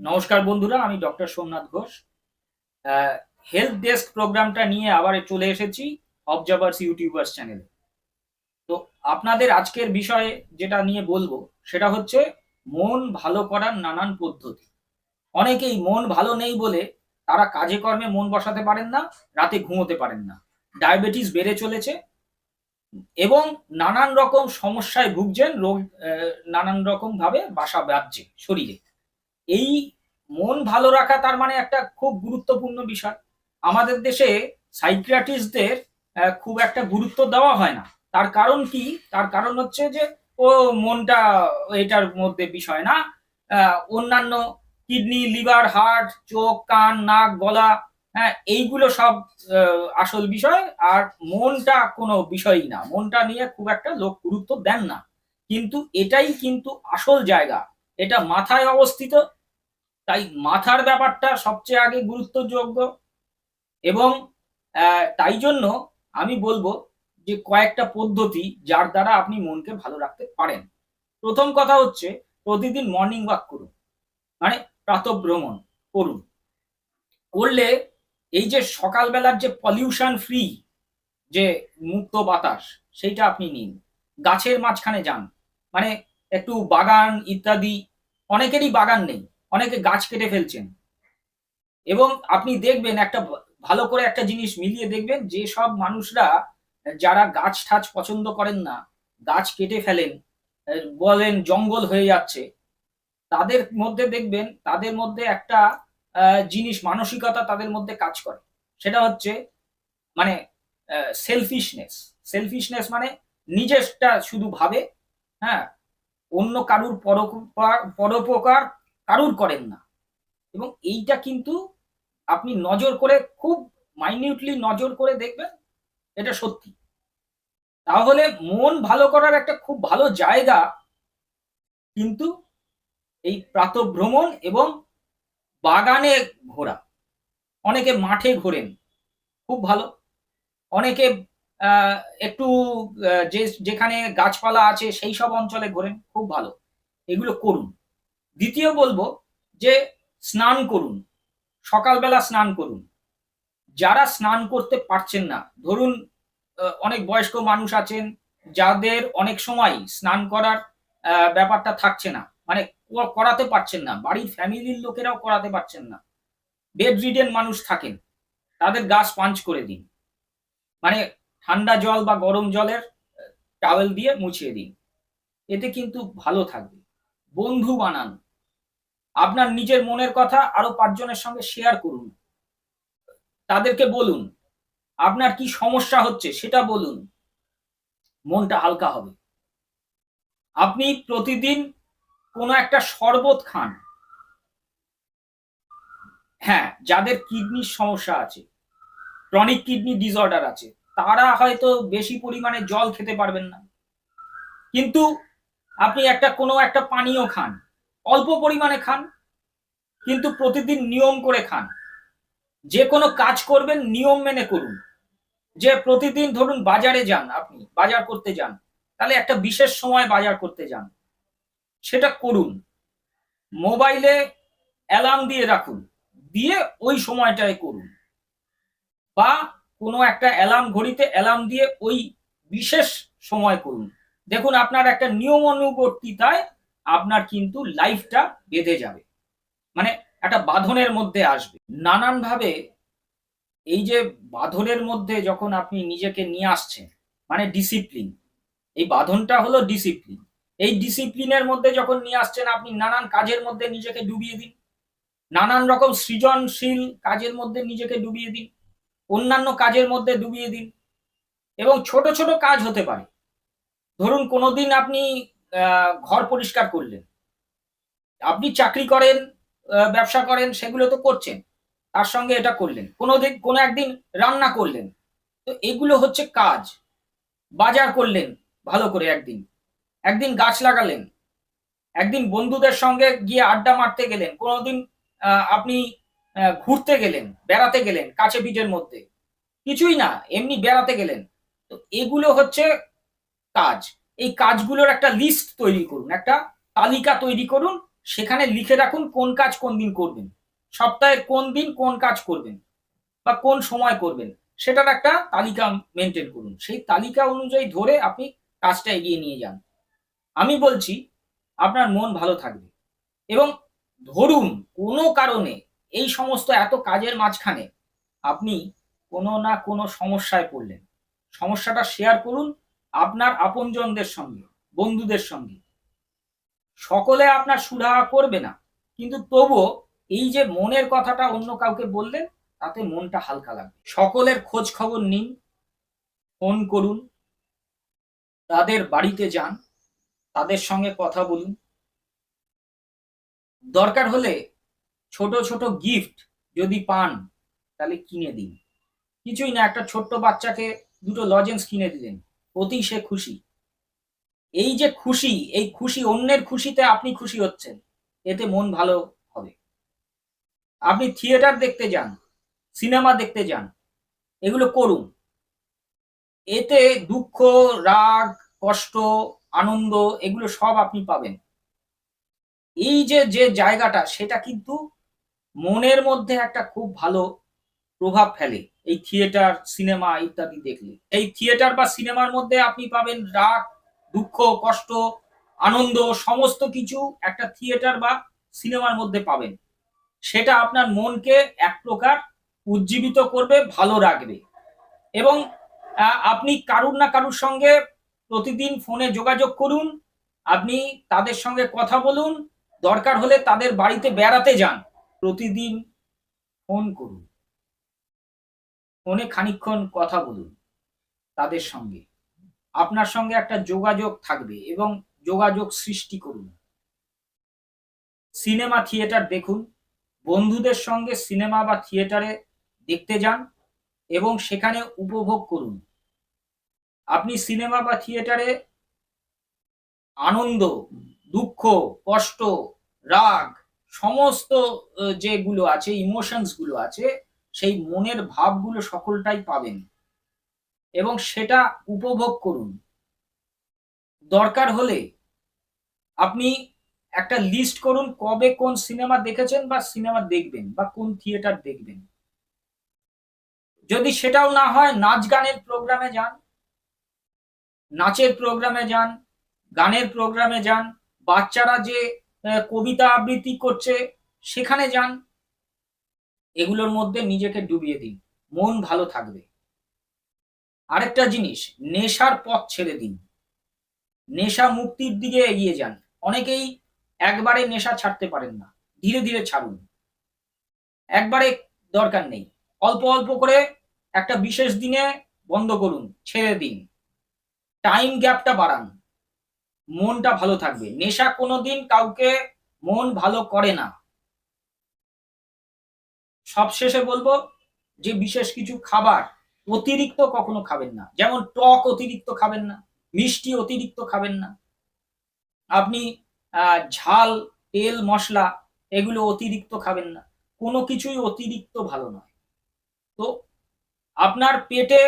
নমস্কার বন্ধুরা, আমি doctor Somnath Ghosh. Health desk প্রোগ্রামটা নিয়ে আবার চলে এসেছি অবজার্ভার্স ইউটিউবার্স চ্যানেলে। তো আপনাদের আজকের বিষয়ে যেটা নিয়ে বলব, সেটা হচ্ছে মন ভালো করার নানান পদ্ধতি। অনেকেই মন ভালো নেই বলে তারা কাজে কর্মে মন বসাতে পারেন না, রাতে ঘুমোতে পারেন না। ডায়াবেটিস বেড়ে চলেছে এবং নানান রকম সমস্যায় ভুগছেন, রোগ নানান রকম ভাবে বাসা বাঁধছে শরীরে। এই মন ভালো রাখা তার মানে একটা খুব গুরুত্বপূর্ণ বিষয়। আমাদের দেশে সাইকিয়াট্রিস্টদের খুব একটা গুরুত্ব দেওয়া হয় না। তার কারণ কি? তার কারণ হচ্ছে যে, ও মনটা এটার মধ্যে বিষয় না। অন্যান্য কিডনি, লিভার, হার্ট, চোখ, কান, নাক, গলা হ্যাঁ এইগুলো সব আসল বিষয়। আর মনটা কোনো বিষয়ই না। মনটা নিয়ে খুব একটা লোক গুরুত্ব দেন না। কিন্তু এটাই কিন্তু আসল জায়গা। এটা মাথায় অবস্থিত। তাই মাথার ব্যাপারটা সবচেয়ে আগে গুরুত্বযোগ্য। এবং তাই জন্য আমি বলব যে কয়েকটা পদ্ধতি যার দ্বারা আপনি মনকে ভালো রাখতে পারেন। প্রথম কথা হচ্ছে প্রতিদিন মর্নিং ওয়াক করুন। মানে প্রাতভ্রমণ করুন। করলে এই যে সকালবেলার যে পলিউশন ফ্রি যে মুক্ত বাতাস, সেইটা আপনি নিন। গাছের মাঝখানে যান। মানে একটু বাগান ইত্যাদি, অনেকেরই বাগান নেই। অনেকে গাছ কেটে ফেলছেন। এবং আপনি দেখবেন একটা ভালো করে একটা জিনিস মিলিয়ে দেখবেন যে সব মানুষরা, যারা গাছ ঠাছ পছন্দ করেন না, গাছ কেটে ফেলেন বলেন জঙ্গল হয়ে যাচ্ছে, তাদের মধ্যে দেখবেন, তাদের মধ্যে একটা জিনিস মানসিকতা তাদের মধ্যে কাজ করে। সেটা হচ্ছে মানে সেলফিশনেস সেলফিশনেস মানে নিজেরটা শুধু ভাবে হ্যাঁ অন্য কারুর পরোপকার কারুর করেন না। এবং এইটা কিন্তু আপনি নজর করে খুব মাইনিউটলি নজর করে দেখবেন, এটা সত্যি। তাহলে মন ভালো করার একটা খুব ভালো জায়গা কিন্তু এই প্রাতভ্রমণ এবং বাগানে ঘোরা। অনেকে মাঠে ঘোরেন, খুব ভালো। অনেকে একটু যে, যেখানে গাছপালা আছে সেই সব অঞ্চলে ঘোরেন, খুব ভালো। এগুলো করুন। দ্বিতীয় বলব যে স্নান করুন, সকালবেলা স্নান করুন। যারা স্নান করতে পারছেন না, ধরুন অনেক বয়স্ক মানুষ আছেন, যাদের অনেক সময় স্নান করার ব্যাপারটা থাকছে না মানে করাতে পারছেন না, বাড়ির ফ্যামিলির লোকেরাও করাতে পারছেন না বেড রিডেন মানুষ থাকেন, তাদের গাছ পাঞ্চ করে দিন। মানে ঠান্ডা জল বা গরম জলের টাওয়েল দিয়ে মুছিয়ে দিন। এতে কিন্তু ভালো থাকবে। বন্ধু বানান। আপনার নিজের মনের কথা আরও পাঁচজনের সঙ্গে শেয়ার করুন। তাদেরকে বলুন, আপনার কি সমস্যা হচ্ছে সেটা বলুন। মনটা হালকা হবে। আপনি প্রতিদিন কোনো একটা শরবত খান। হ্যাঁ যাদের কিডনির সমস্যা আছে ক্রনিক কিডনি ডিসঅর্ডার আছে, তারা হয়তো বেশি পরিমাণে জল খেতে পারবেন না। কিন্তু আপনি একটা কোনো একটা পানীয় খান। অল্প পরিমাণে খান, কিন্তু প্রতিদিন নিয়ম করে খান। যে কোনো কাজ করবেন, নিয়ম মেনে করুন। যে প্রতিদিন ধরুন বাজারে যান আপনি, বাজার করতে যান, তাহলে একটা বিশেষ সময় বাজার করতে যান। সেটা করুন। মোবাইলে অ্যালার্ম দিয়ে রাখুন, দিয়ে ওই সময়টায় করুন। বা কোনো একটা অ্যালার্ম ঘড়িতে অ্যালার্ম দিয়ে ওই বিশেষ সময় করুন। দেখুন আপনার একটা নিয়ম অনুবর্তিতায় আপনার কিন্তু লাইফটা বেঁধে যাবে। মানে একটা বাঁধনের মধ্যে আসবে। নানানভাবে এই যে বাঁধনের মধ্যে যখন আপনি নিজেকে নিয়ে আসছেন মানে ডিসিপ্লিন এই বাঁধনটা হলো ডিসিপ্লিন এই ডিসিপ্লিনের মধ্যে যখন নিয়ে আসছেন, আপনি নানান কাজের মধ্যে নিজেকে ডুবিয়ে দিন। নানান রকম সৃজনশীল কাজের মধ্যে নিজেকে ডুবিয়ে দিন। অন্যান্য কাজের মধ্যে ডুবিয়ে দিন। এবং ছোট ছোট কাজ হতে পারে। ধরুন কোনোদিন আপনি ঘর পরিষ্কার করলেন। আপনি চাকরি করেন ব্যবসা করেন, সেগুলো তো করছেন। তার সঙ্গে এটা করলেন। কোনো দিন, কোনো একদিন রান্না করলেন। তো এগুলো হচ্ছে কাজ। বাজার করলেন ভালো করে একদিন। একদিন গাছ লাগালেন। একদিন বন্ধুদের সঙ্গে গিয়ে আড্ডা মারতে গেলেন। কোনোদিন আপনি ঘুরতে গেলেন, বেড়াতে গেলেন কাছে পিঠের মধ্যে। কিছুই না, এমনি বেড়াতে গেলেন। তো এগুলো হচ্ছে কাজ। এই কাজগুলোর একটা লিস্ট তৈরি করুন, একটা তালিকা তৈরি করুন, সেখানে লিখে রাখুন কোন কাজ কোন দিন করবেন। সপ্তাহের কোন দিন কোন কাজ করবেন বা কোন সময় করবেন, সেটার একটা তালিকা মেনটেন করুন। সেই তালিকা অনুযায়ী ধরে আপনি কাজটা এগিয়ে নিয়ে যান। আমি বলছি, আপনার মন ভালো থাকবে এবং ধরুন কোনো কারণে এই সমস্ত এত কাজের মাঝখানে আপনি কোনো না কোনো সমস্যায় পড়লেন। সমস্যাটা শেয়ার করুন আপনার আপনজনদের সঙ্গে, বন্ধুদের সঙ্গে। সকলে আপনার সুরাহা করবে না, কিন্তু তবুও এই যে মনের কথাটা অন্য কাউকে বললেন তাতে মনটা হালকা লাগবে। সকলের খোঁজ খবর নিন, ফোন করুন, তাদের বাড়িতে যান, তাদের সঙ্গে কথা বলুন। দরকার হলে ছোট ছোট গিফট যদি পান, তাহলে কিনে দিন। কিছুই না, একটা ছোট্ট বাচ্চাকে দুটো লজেন্স কিনে দিলেন। অতি সে খুশি। এই যে খুশি, এই খুশি, অন্যের খুশিতে আপনি খুশি হচ্ছেন, এতে মন ভালো হবে। আপনি থিয়েটার দেখতে যান, সিনেমা দেখতে যান, এগুলো করুন। এতে দুঃখ, রাগ, কষ্ট, আনন্দ, এগুলো সব আপনি পাবেন। এই যে যে জায়গাটা, সেটা কিন্তু মনের মধ্যে একটা খুব ভালো প্রভাব ফেলে। এই থিয়েটার, সিনেমা ইত্যাদি দেখলে। এই থিয়েটার বা সিনেমার মধ্যে আপনি পাবেন রাগ, দুঃখ, কষ্ট, আনন্দ, সমস্ত কিছু একটা থিয়েটার বা সিনেমার মধ্যে পাবেন। সেটা আপনার মনকে এক প্রকার উজ্জীবিত করবে, ভালো রাখবে। এবং আপনি কারুর না কারুর সঙ্গে প্রতিদিন ফোনে যোগাযোগ করুন, আপনি তাদের সঙ্গে কথা বলুন, দরকার হলে তাদের বাড়িতে বেড়াতে যান। প্রতিদিন ফোন করুন। ফোনে খানিকক্ষণ কথা বলুন তাদের সঙ্গে। আপনার সঙ্গে একটা যোগাযোগ থাকবে এবং যোগাযোগ সৃষ্টি করুন। সিনেমা থিয়েটার দেখুন, বন্ধুদের সঙ্গে সিনেমা বা থিয়েটারে দেখতে যান এবং সেখানে উপভোগ করুন। আপনি সিনেমা বা থিয়েটারে আনন্দ, দুঃখ, কষ্ট, রাগ, সমস্ত যেগুলো আছে ইমোশনসগুলো আছে সেই মনের ভাবগুলো সকলটাই পাবেন। এবং সেটা উপভোগ করুন। দরকার হলে আপনি একটা লিস্ট করুন, কবে কোন সিনেমা দেখেছেন বা সিনেমা দেখবেন বা কোন থিয়েটার দেখবেন। যদি সেটাও না হয়, নাচ গানের প্রোগ্রামে যান, নাচের প্রোগ্রামে যান, গানের প্রোগ্রামে যান, বাচ্চারা যে কবিতা আবৃত্তি করছে, সেখানে যান। এগুলোর মধ্যে নিজেকে ডুবিয়ে দিন। মন ভালো থাকবে। আরেকটা জিনিস, নেশার পথ ছেড়ে দিন। নেশা মুক্তির দিকে এগিয়ে যান। অনেকেই একবারে নেশা ছাড়তে পারেন না। ধীরে ধীরে ছাড়ুন। একবারে দরকার নেই। অল্প অল্প করে একটা বিশেষ দিনে বন্ধ করুন, ছেড়ে দিন। টাইম গ্যাপটা বাড়ান। মনটা ভালো থাকবে। নেশা কোনোদিন কাউকে মন ভালো করে না। সবশেষে বলব যে বিশেষ কিছু খাবার অতিরিক্ত কখনো খাবেন না। যেমন টক অতিরিক্ত খাবেন না, মিষ্টি অতিরিক্ত খাবেন না। আপনি ঝাল, তেল, মশলা এগুলো অতিরিক্ত খাবেন না। কোনো কিছুই অতিরিক্ত ভালো নয়। তো আপনার পেটে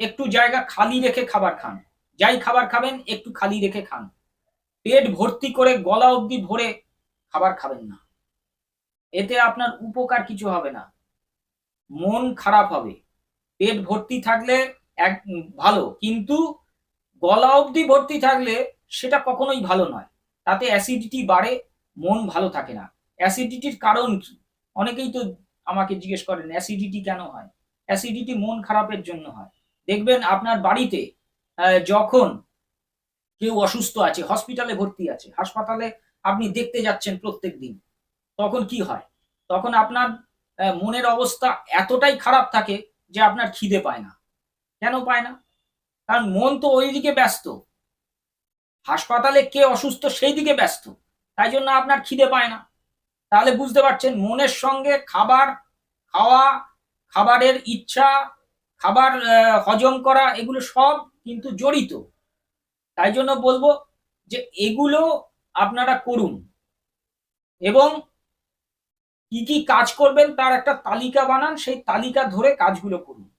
একটু জায়গা খালি রেখে খাবার খান। যাই খাবার খাবেন, একটু খালি রেখে খান। পেট ভর্তি করে গলা অবধি ভরে খাবার খাবেন না। এতে আপনার উপকার কিছু হবে না। মন খারাপ হবে। পেট ভর্তি থাকলে এক, ভালো, কিন্তু গলা অবধি ভর্তি থাকলে সেটা কখনোই ভালো নয়। তাতে অ্যাসিডিটি বাড়ে, মন ভালো থাকে না। অ্যাসিডিটির কারণ কি? অনেকেই তো আমাকে জিজ্ঞেস করেন অ্যাসিডিটি কেন হয়? অ্যাসিডিটি মন খারাপের জন্য হয়। দেখবেন আপনার বাড়িতে যখন কেউ অসুস্থ আছে হসপিটালে ভর্তি আছে, হাসপাতালে আপনি দেখতে যাচ্ছেন প্রত্যেক দিন তখন কি হয়? তখন আপনার মনের অবস্থা এতটাই খারাপ থাকে যে আপনার খিদে পায় না। কেন পায় না? কারণ মন তো ওইদিকে ব্যস্ত। হাসপাতালে কে অসুস্থ সেই দিকে ব্যস্ত। তাই জন্য আপনার খিদে পায় না। তাহলে বুঝতে পারছেন, মনের সঙ্গে খাবার খাওয়া, খাবারের ইচ্ছা, খাবার হজম করা, এগুলো সব কিন্তু জড়িত। তাই জন্য বলব যে এগুলো আপনারা করুন। এবং কি কি কাজ করবেন তার একটা তালিকা বানান, সেই তালিকা ধরে কাজগুলো করুন।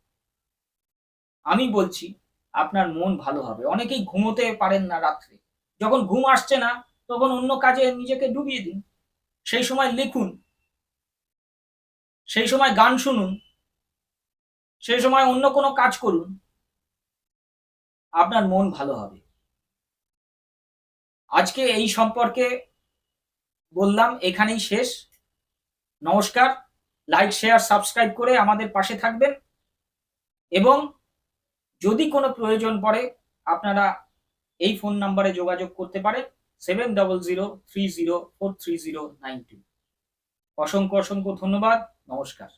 আমি বলছি, আপনার মন ভালো হবে। অনেকেই ঘুমোতে পারেন না রাত্রে। যখন ঘুম আসছে না, তখন অন্য কাজে নিজেকে ডুবিয়ে দিন। সেই সময় লিখুন। সেই সময় গান শুনুন। সেই সময় অন্য কোনো কাজ করুন। আপনার মন ভালো হবে। আজকে এই সম্পর্কে বললাম, এখানেই শেষ। নমস্কার। লাইক শেয়ার সাবস্ক্রাইব করে আমাদের পাশে থাকবেন। এবং যদি কোনো প্রয়োজন পড়ে, আপনারা এই ফোন নাম্বারে যোগাযোগ করতে পারেন। Seven double zero three zero four three zero nine two অসংখ্য অসংখ্য ধন্যবাদ। নমস্কার।